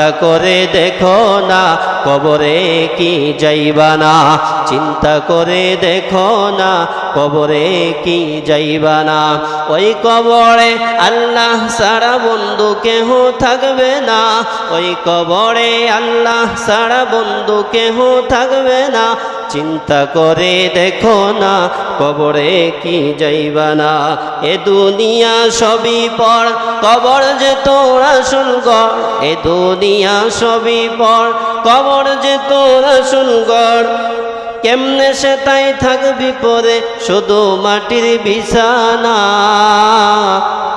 চিন্তা করে দেখো না, কবরে কি যাইবা না চিন্তা করে দেখো না, কবরে কি যাইবা না ওই কবরে আল্লাহ সারা বন্ধু কেহ থাকবে না। ওই কবরে আল্লাহ সারা বন্ধু কেহ থাকবে না। চিন্তা করে দেখো না, কবরে কি যাইবা না এ দুনিয়া সবই পর, কবর যে তোর আসল এ দুনিয়া সবই পর, কবর যে তোর আসল গড়। কেমনে সে তাই থাকবি পরে? শুধু মাটির বিছানা।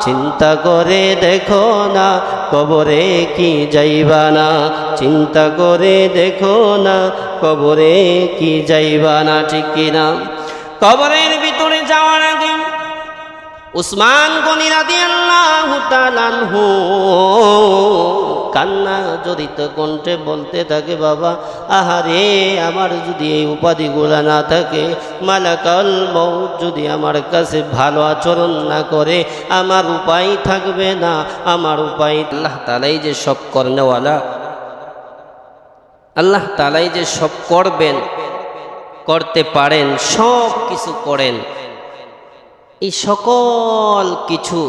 চিন্তা করে দেখো না, কবরে কি যাইবা না চিন্তা করে দেখো না, কবরে কি যাইবা না ঠিক কিনা কবরের ভিতরে যাওয়ার আগে উসমান গনি রাদি আল্লাহ তালানহু কান্না জড়িত কণ্ঠে বলতে থাকে, বাবা, আহারে, আমার যদি এই উপাধিগুলা না থাকে, মালাকাল মৌত যদি আমার কাছে ভালো আচরণ না করে, আমার উপায় থাকবে না, আমার উপায় আল্লাহ তালাই যে সব কর্নেওয়ালা আল্লাহ তালাই যে সব করবেন, করতে পারেন, সব কিছু করেন, এই সকল কিছু,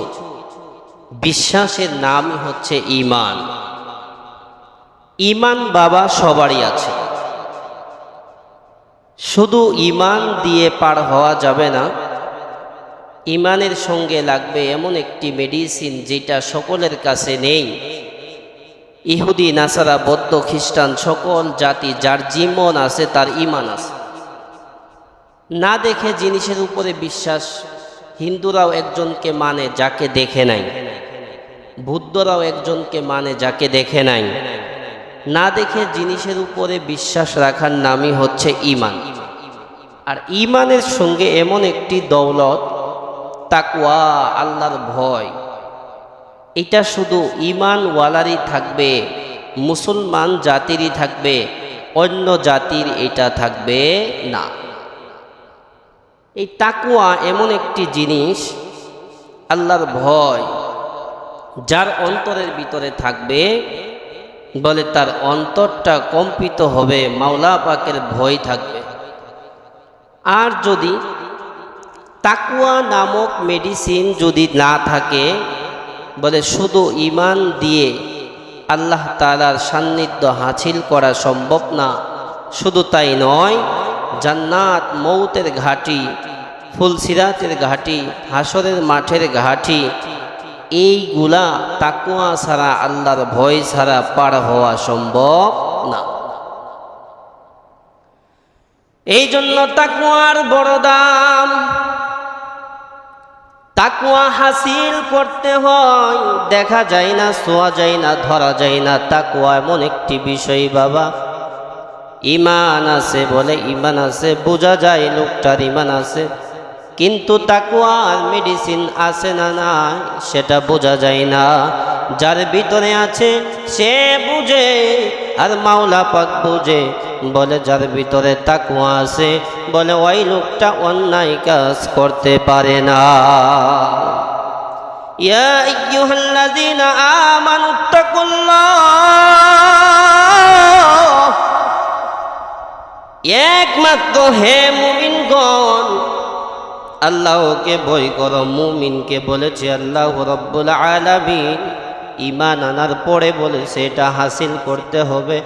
বিশ্বাসের নামই হচ্ছে ইমান ইমান বাবা সবারই আছে। শুধু ইমান দিয়ে পার হওয়া যাবে না, ইমানের সঙ্গে লাগবে এমন একটি মেডিসিন যেটা সকলের কাছে নেই। ইহুদি, নাসারা, বৌদ্ধ, খ্রিস্টান সকল জাতি, যার জীবন আছে তার ইমান আছে। না দেখে জিনিসের উপরে বিশ্বাস হিন্দুরাও একজনকে মানে যাকে দেখে নাই। বুদ্ধরাও একজনকে মানে যাকে দেখে নাই। না দেখে জিনিসের উপরে বিশ্বাস রাখার নামই হচ্ছে ইমান আর ইমানের সঙ্গে এমন একটি দৌলত তাকুয়া আল্লাহর ভয়। এটা শুধু ইমানওয়ালারই থাকবে, মুসলমান জাতিরই থাকবে, অন্য জাতির এটা থাকবে না। এই তাকুয়া এমন একটি জিনিস, আল্লাহর ভয়, যার অন্তরের ভিতরে থাকবে বলে, তার অন্তরটা কম্পিত হবে, মাওলা পাকের ভয় থাকবে। আর যদি তাকুয়া নামক মেডিসিন যদি না থাকে, বলে, শুধু ইমান দিয়ে আল্লাহ তালার সান্নিধ্য হাসিল করা সম্ভব না, শুধু তাই নয়, জান্নাত মৌতের ঘাটি, ফুলসিরাতের ঘাটি, হাসরের মাঠের ঘাটি এইগুলা তাকুয়া ছাড়া, আল্লাহর ভয় ছাড়া পার হওয়া সম্ভব না। এই জন্য তাকুয়ার বড় দাম। তাকুয়া হাসিল করতে হয়, দেখা যায় না, শোয়া যায় না, ধরা যায় না তাকুয়া এমন একটি বিষয় বাবা। ইমান আছে বলে ইমান আছে, বোঝা যায় লোকটার ইমান আছে। কিন্তু তাকুয়ার মেডিসিন আছে না না, সেটা বোঝা যায় না। যার ভিতরে আছে, সে বুঝে আর মাওলা পাক বুঝে। বলে, যার ভিতরে তাকুয়া আছে, বলে, ওই লোকটা অন্যায় কাজ করতে পারে না। ইয়া একমাত্র হে মুমিনগণ আল্লাহকে বই করো, মুমিনকে বলেছে আল্লাহ রব্বুল আলামিন। ইমান আনার পরে বলে সেটা হাসিল করতে হবে।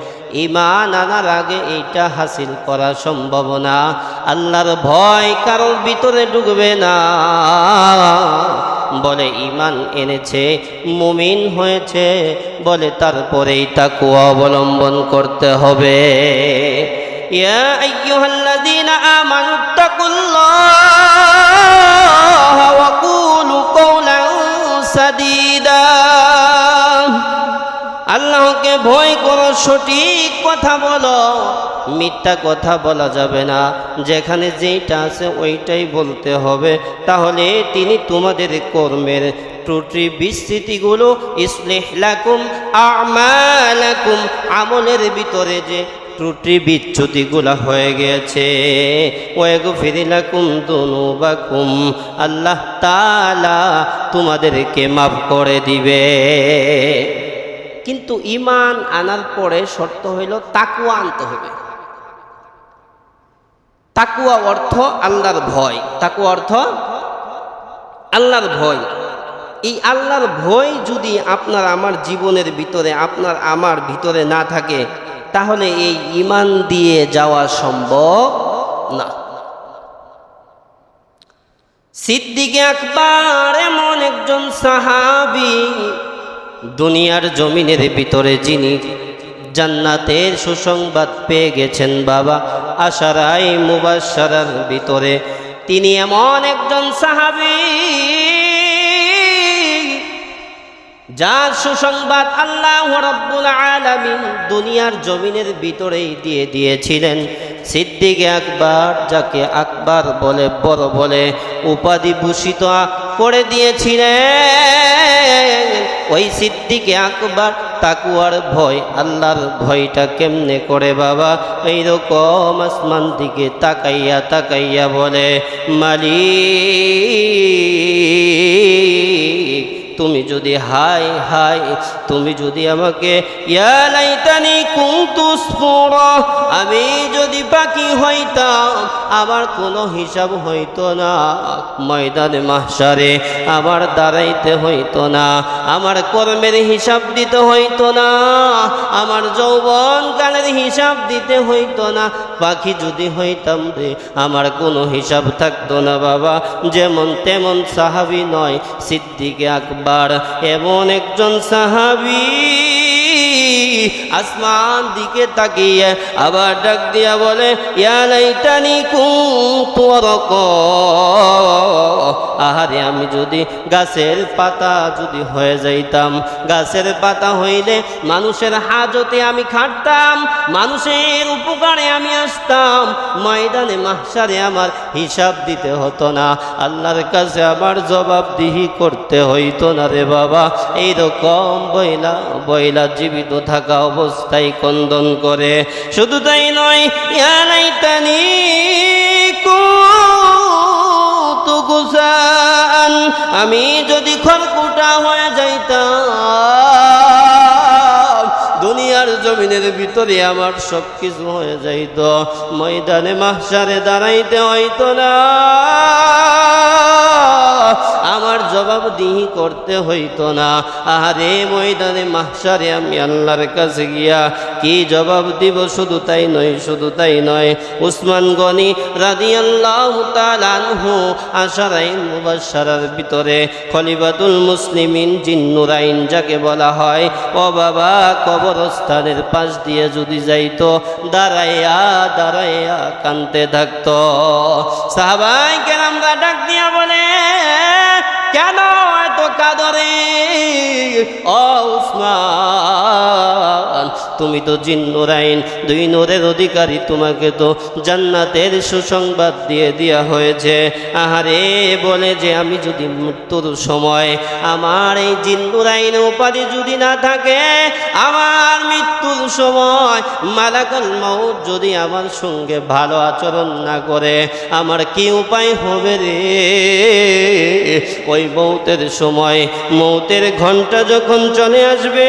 ইমান আনার আগে এইটা হাসিল করা সম্ভব না। আল্লাহর ভয় কারোর ভিতরে ঢুকবে না। বলে ইমান এনেছে, মুমিন হয়েছে। বলে, তারপরেই তাকুয়া অবলম্বন করতে হবে। ইয়া আইয়ুহাল্লাযীনা আমানুত্তাকুল্লাহ সাদিদা। আল্লাহকে ভয় করো, সঠিক কথা বলো, মিথ্যা কথা বলা যাবে না। যেখানে যেইটা আছে ওইটাই বলতে হবে। তাহলে তিনি তোমাদের কর্মের ত্রুটি বিস্তৃতিগুলো ইসলেহলাকুম আমালাকুম, আমলের ভিতরে যে ত্রুটি বিচ্যুতিগুলা হয়ে গেছে। ওয়েগু ফিরিলাকুম দুনুবাকুম, আল্লাহ তালা তোমাদেরকে মাফ করে দিবে। কিন্তু ইমান আনার পরে শর্ত হইল তাকুয়া আনতে হবে। তাকুয়া অর্থ আল্লাহর ভয়। তাকুয়া অর্থ আল্লাহর ভয়। এই আল্লাহর ভয় যদি আপনার আমার জীবনের ভিতরে, আপনার আমার ভিতরে না থাকে, তাহলে এই ইমান দিয়ে যাওয়া সম্ভব না। সিদ্দিকে আকবর এমন একজন সাহাবি, দুনিয়ার জমিনের ভিতরে যিনি জান্নাতের সুসংবাদ পেয়ে গেছেন বাবা আশারাই মুবাসারার ভিতরে। তিনি এমন একজন সাহাবি যার সুসংবাদ আল্লাহ রব্বুল আলামিন দুনিয়ার জমিনের ভিতরেই দিয়ে দিয়েছিলেন। সিদ্দিক আকবর যাকে আকবর বলে বড় বলে উপাধি ভূষিত করে দিয়েছিলেন। ওই সিদ্দিকে আকবর তাকুয়ার ভয়, আল্লাহর ভয়টা কেমনে করে বাবা? এইরকম আসমান দিকে তাকাইয়া তাকাইয়া বলে, মালিক তুমি যদি হাই হাই, তুমি যদি আমাকে ইয়ালাইতানি কুন্তুস্ফুর আমি যদি বাকি হইতাম, আমার কোনো হিসাব হইতো না। ময়দানে মাহসারে আমার দাঁড়াইতে হইতো না, আমার কর্মের হিসাব দিতে হইতো না, আমার যৌবন কালের হিসাব দিতে হইতো না। পাখি যদি হইতাম রে, আমার কোনো হিসাব থাকতো না বাবা, যেমন তেমন সাহাবি নয়, সিদ্দিকে আকবর এমন একজন সাহাবি আসমান দিকে তাকিয়ে আবার ডাক দিয়া বলে ইয়ালাইতানি কুরক আহারে, আমি যদি গাছের পাতা যদি হয়ে যাইতাম, গাছের পাতা হইলে মানুষের হাজতে আমি খাটতাম, মানুষের উপকারে আমি আসতাম, ময়দানে মাহসারে আমার হিসাব দিতে হতো না। আল্লাহর কাছে আমার জবাবদিহি করতে হইতো না রে বাবা। এইরকম বইলা বইলা জীবিত থাকা অবস্থায় কন্দন করে। শুধু তাই নয় ইয়ালাইতানি কুতু গুসান আমি যদি খড়কুটা হয়ে যাইতাম, দুনিয়ার জমিনের ভিতরে আমার সব কিছু হয়ে যাইত। ময়দানে মাহসারে দাঁড়াইতে হইত না। আমার জবাবদিহি করতে হইতো না। আরে ময়দানে মাহসারে আমি আল্লাহর কাছে গিয়া কি জবাব দিব? শুধু তাই নয়, শুধু তাই নয়। উসমান গনি রাদি আল্লাহ তালানহু আশারাইন মুবাসারার ভিতরে খলিফাতুল মুসলিমিন জিন্নুরাইন যাকে বলা হয়, ও বাবা, কবরস্থানের পাশ দিয়ে যদি যাইতো, দাঁড়াইয়া দাঁড়াইয়া কানতে থাকতো। সাহাবাই কেরামরা ডাক দিয়া বলে কেন এত কাদরে? ও উসমান তুমি তো জিন্নুরাইন দুই নূরের অধিকারী তোমাকে তো জান্নাতের সুসংবাদ দিয়ে দেওয়া হয়েছে। আহারে, বলে যে আমি যদি মৃত্যুর সময় আমার এই জিন্নুরাইন উপাধি যদি না থাকে, আমার মৃত্যুর সময় মালাকাল মৌত যদি আমার সঙ্গে ভালো আচরণ না করে, আমার কি উপায় হবে রে? ওই মৌতের সময়, মৌতের ঘণ্টা যখন চলে আসবে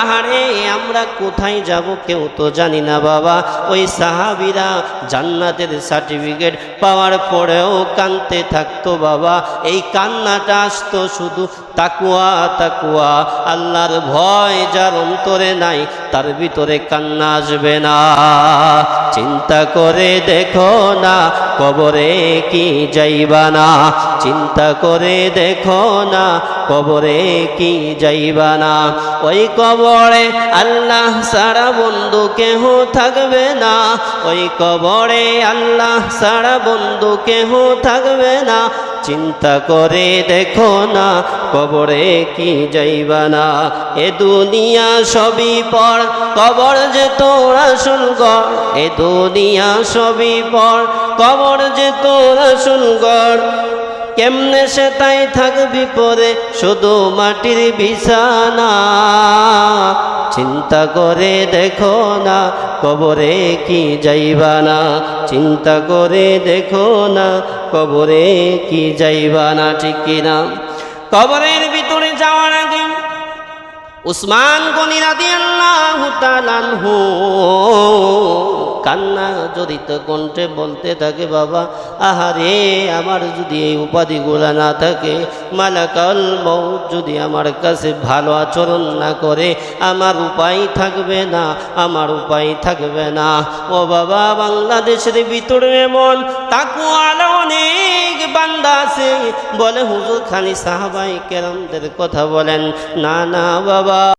আহারে আমরা কোথায় যাব কেউ তো জানি না বাবা। ওই সাহাবিরা জান্নাতের সার্টিফিকেট পাওয়ার পরেও কানতে থাকতো বাবা। এই কান্নাটা আসতো শুধু, তাকুয়া তাকুয়া, আল্লাহর ভয় যার অন্তরে নাই, তার ভিতরে কান্না আসবে না। চিন্তা করে দেখো না, কবরে কি যাইবা না। চিন্তা করে দেখো না, কবরে কি যাইবা না। ওই কবরে আল্লাহ সারা বন্ধু কেহ থাকবে না। ওই কবরে আল্লাহ সারা বন্ধু কেহ থাকবে না। চিন্তা করে দেখো না, কবরে কি যাইবা না। এ দুনিয়া সবই পর, কবর যে তোর আসল এ দুনিয়া সবই পর, কবর যে তোর আসল গড় কেমনে সে তাই থাকবি পরে? শুধু মাটির বিছানা। চিন্তা করে দেখো না, কবরে কি যাইবা না চিন্তা করে দেখো না, কবরে কি যাইবা না ঠিক কিনা? কবরের উসমান গনি রাদিয়াল্লাহু আনহু। কান্না জড়িত কণ্ঠে বলতে থাকে, বাবা, আহারে, আমার যদি এই উপাধিগুলো না থাকে, মালাকাল মৌত যদি আমার কাছে ভালো আচরণ না করে, আমার উপায় থাকবে না, আমার উপায় থাকবে না। ও বাবা, বাংলাদেশের ভিতরে এমন তাকু আলো অনেক বান্দা আছে? বলে হুজুর খানি সাহাবাই কেরামদের কথা বলেন। না না বাবা।